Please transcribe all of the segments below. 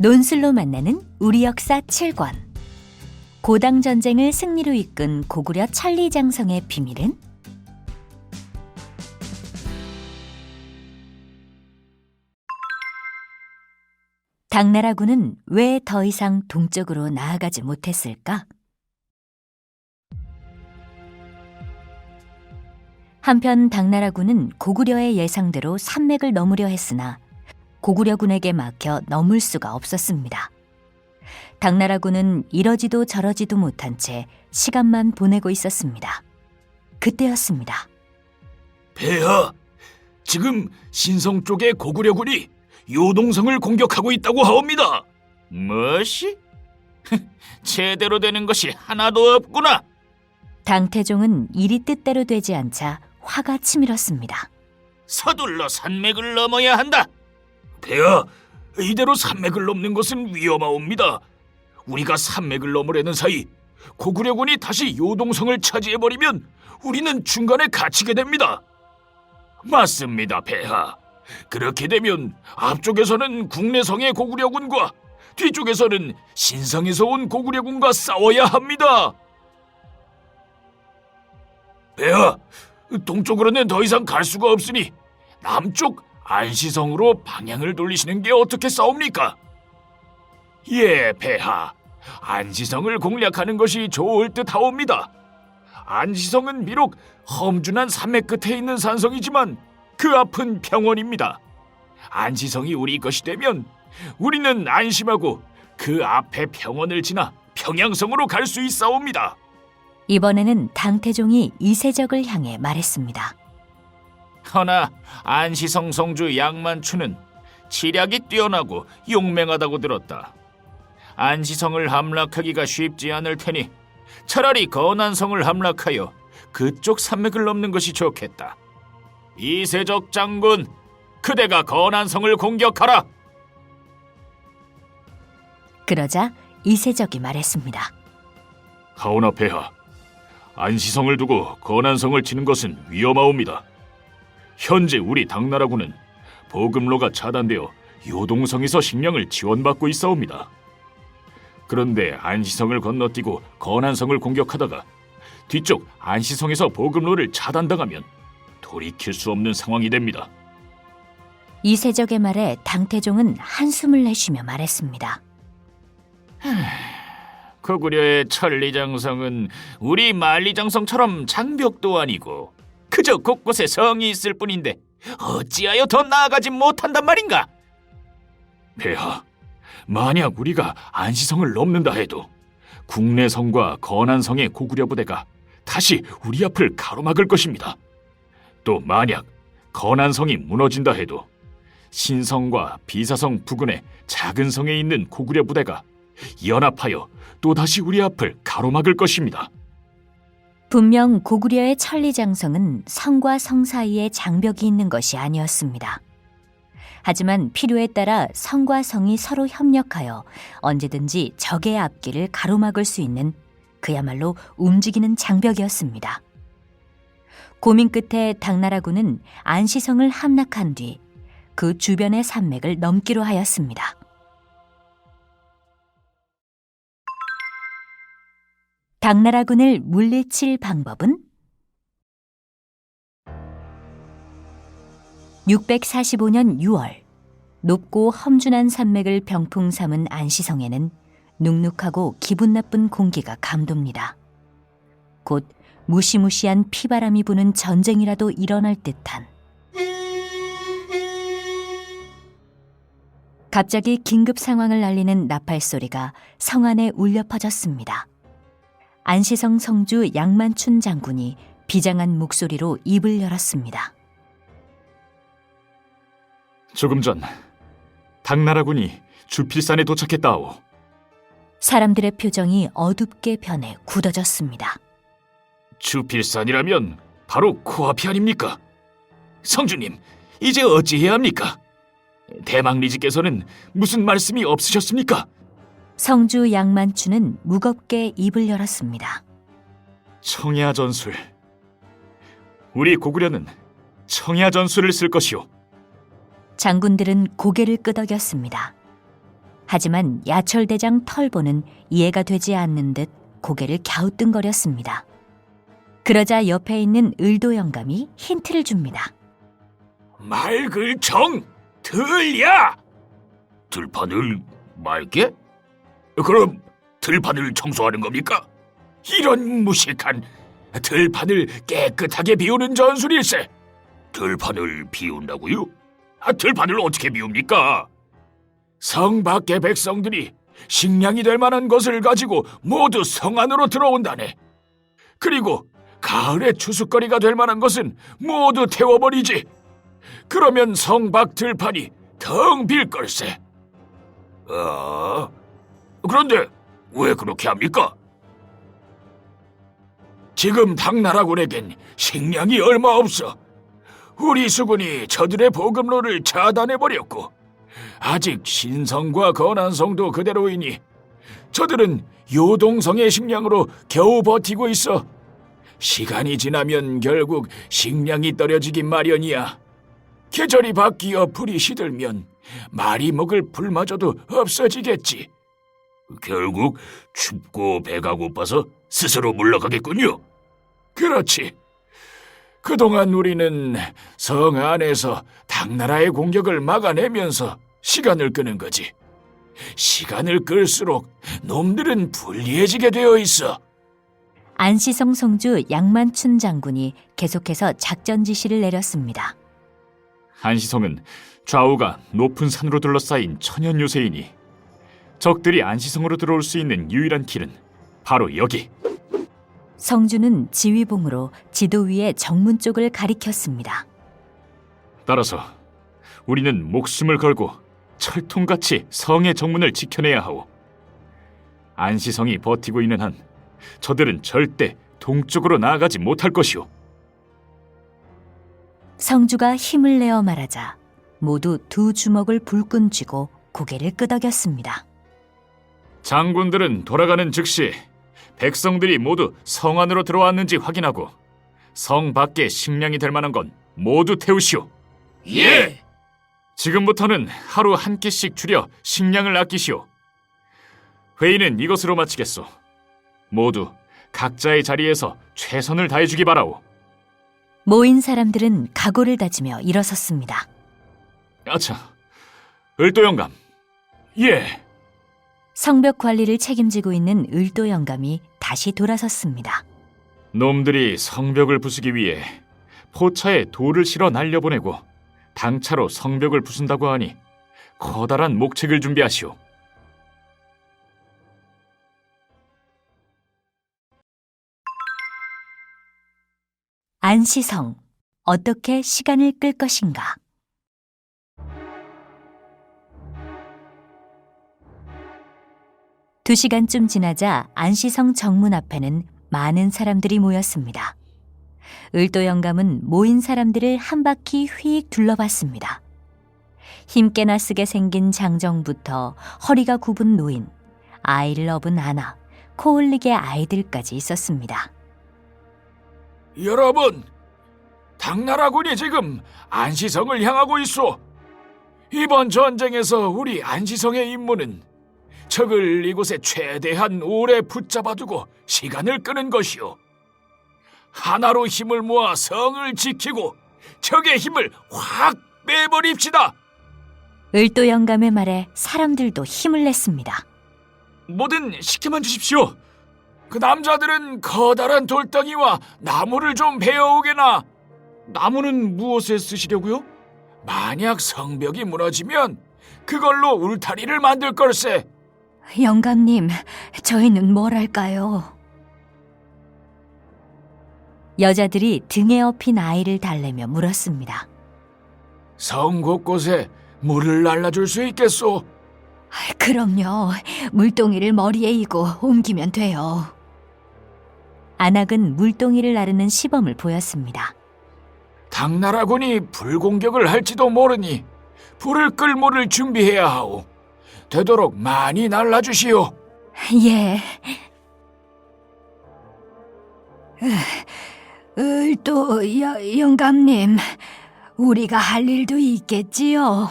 논술로 만나는 우리 역사 7권. 고당 전쟁을 승리로 이끈 고구려 천리장성의 비밀은 당나라군은 왜 더 이상 동쪽으로 나아가지 못했을까? 한편 당나라군은 고구려의 예상대로 산맥을 넘으려 했으나 고구려군에게 막혀 넘을 수가 없었습니다. 당나라군은 이러지도 저러지도 못한 채 시간만 보내고 있었습니다. 그때였습니다. 폐하, 지금 신성 쪽의 고구려군이 요동성을 공격하고 있다고 하옵니다. 무엇이? 제대로 되는 것이 하나도 없구나. 당태종은 일이 뜻대로 되지 않자 화가 치밀었습니다. 서둘러 산맥을 넘어야 한다. 폐하, 이대로 산맥을 넘는 것은 위험하옵니다. 우리가 산맥을 넘으려는 사이 고구려군이 다시 요동성을 차지해버리면 우리는 중간에 갇히게 됩니다. 맞습니다, 폐하. 그렇게 되면 앞쪽에서는 국내성의 고구려군과 뒤쪽에서는 신성에서 온 고구려군과 싸워야 합니다. 폐하, 동쪽으로는 더 이상 갈 수가 없으니 남쪽 안시성으로 방향을 돌리시는 게 어떻게 싸웁니까? 예, 폐하. 안시성을 공략하는 것이 좋을 듯 하옵니다. 안시성은 비록 험준한 산맥 끝에 있는 산성이지만 그 앞은 평원입니다. 안시성이 우리 것이 되면 우리는 안심하고 그 앞에 평원을 지나 평양성으로 갈 수 있사옵니다. 이번에는 당태종이 이세적을 향해 말했습니다. 허나 안시성 성주 양만추는 치략이 뛰어나고 용맹하다고 들었다. 안시성을 함락하기가 쉽지 않을 테니 차라리 건안성을 함락하여 그쪽 산맥을 넘는 것이 좋겠다. 이세적 장군, 그대가 건안성을 공격하라. 그러자 이세적이 말했습니다. 하오나 폐하, 안시성을 두고 건안성을 치는 것은 위험하옵니다. 현재 우리 당나라군은 보급로가 차단되어 요동성에서 식량을 지원받고 있사옵니다. 그런데 안시성을 건너뛰고 건안성을 공격하다가 뒤쪽 안시성에서 보급로를 차단당하면 돌이킬 수 없는 상황이 됩니다. 이세적의 말에 당태종은 한숨을 내쉬며 말했습니다. 고구려의 천리장성은 우리 만리장성처럼 장벽도 아니고 그저 곳곳에 성이 있을 뿐인데 어찌하여 더 나아가지 못한단 말인가? 폐하, 만약 우리가 안시성을 넘는다 해도 국내 성과 건안성의 고구려 부대가 다시 우리 앞을 가로막을 것입니다. 또 만약 건안성이 무너진다 해도 신성과 비사성 부근의 작은 성에 있는 고구려 부대가 연합하여 또다시 우리 앞을 가로막을 것입니다. 분명 고구려의 천리장성은 성과 성 사이에 장벽이 있는 것이 아니었습니다. 하지만 필요에 따라 성과 성이 서로 협력하여 언제든지 적의 앞길을 가로막을 수 있는 그야말로 움직이는 장벽이었습니다. 고민 끝에 당나라군은 안시성을 함락한 뒤 그 주변의 산맥을 넘기로 하였습니다. 당나라군을 물리칠 방법은 645년 6월 높고 험준한 산맥을 병풍 삼은 안시성에는 눅눅하고 기분 나쁜 공기가 감돕니다. 곧 무시무시한 피바람이 부는 전쟁이라도 일어날 듯한 갑자기 긴급 상황을 알리는 나팔 소리가 성 안에 울려 퍼졌습니다. 안시성 성주 양만춘 장군이 비장한 목소리로 입을 열었습니다. 조금 전 당나라군이 주필산에 도착했다오. 사람들의 표정이 어둡게 변해 굳어졌습니다. 주필산이라면 바로 코앞이 아닙니까? 성주님, 이제 어찌해야 합니까? 대망리지께서는 무슨 말씀이 없으셨습니까? 성주 양만추는 무겁게 입을 열었습니다. 청야 전술. 우리 고구려는 청야 전술을 쓸 것이오. 장군들은 고개를 끄덕였습니다. 하지만 야철대장 털보는 이해가 되지 않는 듯 고개를 갸우뚱거렸습니다. 그러자 옆에 있는 을도 영감이 힌트를 줍니다. 맑을 정 들야 들판을 맑게? 그럼 들판을 청소하는 겁니까? 이런 무식한 들판을 깨끗하게 비우는 전술일세 들판을 비운다고요? 아, 들판을 어떻게 비웁니까? 성 밖의 백성들이 식량이 될 만한 것을 가지고 모두 성 안으로 들어온다네 그리고 가을에 추수거리가 될 만한 것은 모두 태워버리지 그러면 성 밖 들판이 텅 빌 걸세. 어? 그런데 왜 그렇게 합니까? 지금 당나라군에겐 식량이 얼마 없어. 우리 수군이 저들의 보급로를 차단해버렸고 아직 신성과 건안성도 그대로이니 저들은 요동성의 식량으로 겨우 버티고 있어. 시간이 지나면 결국 식량이 떨어지기 마련이야. 계절이 바뀌어 불이 시들면 말이 먹을 불마저도 없어지겠지. 결국 춥고 배가 고파서 스스로 물러가겠군요. 그렇지. 그동안 우리는 성 안에서 당나라의 공격을 막아내면서 시간을 끄는 거지. 시간을 끌수록 놈들은 불리해지게 되어 있어. 안시성 성주 양만춘 장군이 계속해서 작전 지시를 내렸습니다. 안시성은 좌우가 높은 산으로 둘러싸인 천연 요새이니 적들이 안시성으로 들어올 수 있는 유일한 길은 바로 여기. 성주는 지휘봉으로 지도 위에 정문 쪽을 가리켰습니다. 따라서 우리는 목숨을 걸고 철통같이 성의 정문을 지켜내야 하오. 안시성이 버티고 있는 한 저들은 절대 동쪽으로 나아가지 못할 것이오. 성주가 힘을 내어 말하자 모두 두 주먹을 불끈 쥐고 고개를 끄덕였습니다. 장군들은 돌아가는 즉시 백성들이 모두 성 안으로 들어왔는지 확인하고 성 밖에 식량이 될 만한 건 모두 태우시오. 예. 지금부터는 하루 한 끼씩 줄여 식량을 아끼시오. 회의는 이것으로 마치겠소. 모두 각자의 자리에서 최선을 다해주기 바라오. 모인 사람들은 각오를 다지며 일어섰습니다. 아차, 을도 영감. 예. 성벽 관리를 책임지고 있는 을도 영감이 다시 돌아섰습니다. 놈들이 성벽을 부수기 위해 포차에 돌을 실어 날려보내고 당차로 성벽을 부순다고 하니 커다란 목책을 준비하시오. 안시성 어떻게 시간을 끌 것인가? 두 시간쯤 지나자 안시성 정문 앞에는 많은 사람들이 모였습니다. 을도 영감은 모인 사람들을 한 바퀴 휙 둘러봤습니다. 힘께나 쓰게 생긴 장정부터 허리가 굽은 노인, 아이를 업은 아나, 코 흘리게 아이들까지 있었습니다. 여러분, 당나라군이 지금 안시성을 향하고 있어. 이번 전쟁에서 우리 안시성의 임무는 적을 이곳에 최대한 오래 붙잡아두고 시간을 끄는 것이오. 하나로 힘을 모아 성을 지키고 적의 힘을 확 빼버립시다. 을도 영감의 말에 사람들도 힘을 냈습니다. 뭐든 시켜만 주십시오. 그 남자들은 커다란 돌덩이와 나무를 좀 베어오게나. 나무는 무엇에 쓰시려고요? 만약 성벽이 무너지면 그걸로 울타리를 만들 걸세. 영감님, 저희는 뭘 할까요? 여자들이 등에 업힌 아이를 달래며 물었습니다. 성 곳곳에 물을 날라줄 수 있겠소? 그럼요. 물동이를 머리에 이고 옮기면 돼요. 안악은 물동이를 나르는 시범을 보였습니다. 당나라군이 불공격을 할지도 모르니 불을 끌 물을 준비해야 하오. 되도록 많이 날라주시오. 예. 을도 영감님, 우리가 할 일도 있겠지요.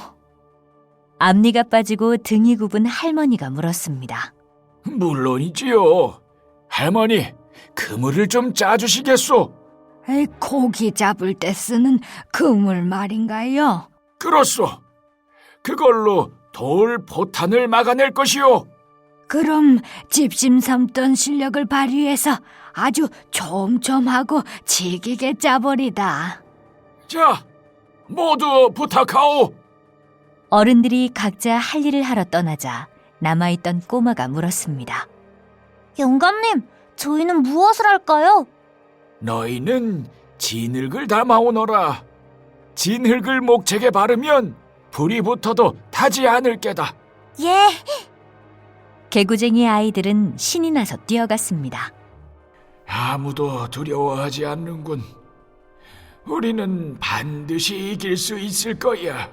앞니가 빠지고 등이 굽은 할머니가 물었습니다. 물론이지요. 할머니, 그물을 좀 짜주시겠소? 에이, 고기 잡을 때 쓰는 그물 말인가요? 그렇소. 그걸로 돌 포탄을 막아낼 것이요. 그럼 집심 삼던 실력을 발휘해서 아주 촘촘하고 질기게 짜버리다. 자, 모두 부탁하오. 어른들이 각자 할 일을 하러 떠나자 남아있던 꼬마가 물었습니다. 영감님, 저희는 무엇을 할까요? 너희는 진흙을 담아오너라. 진흙을 목책에 바르면 불이 붙어도 타지 않을 게다. 예, 개구쟁이 아이들은 신이 나서 뛰어갔습니다. 아무도 두려워하지 않는군. 우리는 반드시 이길 수 있을 거야.